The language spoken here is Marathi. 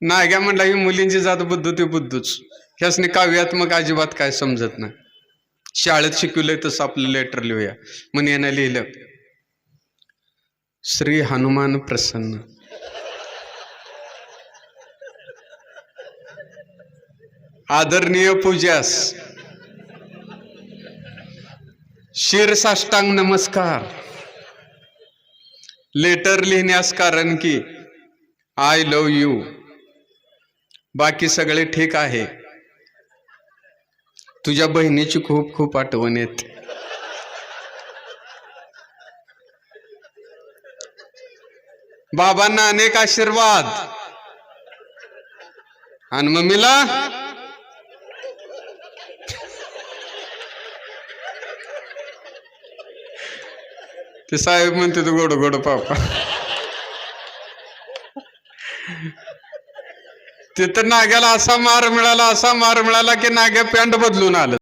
नाग्या म्हणला ही मुलींची जात बुद्धू ते बुद्धूच. ह्यासनी काव्यात्मक अजिबात काय समजत नाही. शाळेत शिकवलंय तसं आपलं लेटर लिहूया. म्हणून यानं लिहिलं श्री हनुमान प्रसन्न. आदरणीय पूजास शिरसाष्टांग नमस्कार. लेटर लिहिण्यास कारण की आय लव यू बाकी सगळे ठीक आहे. तुझ्या बहिणीची खूप खूप आठवण येते. बाबांना अनेक आशीर्वाद. आणि मम्मीला ते साहेब म्हणते तू गोड गोड पापा. तिथं नाग्याला असा मार मिळाला असा मार मिळाला की नाग्या पॅन्ट बदलून आलं.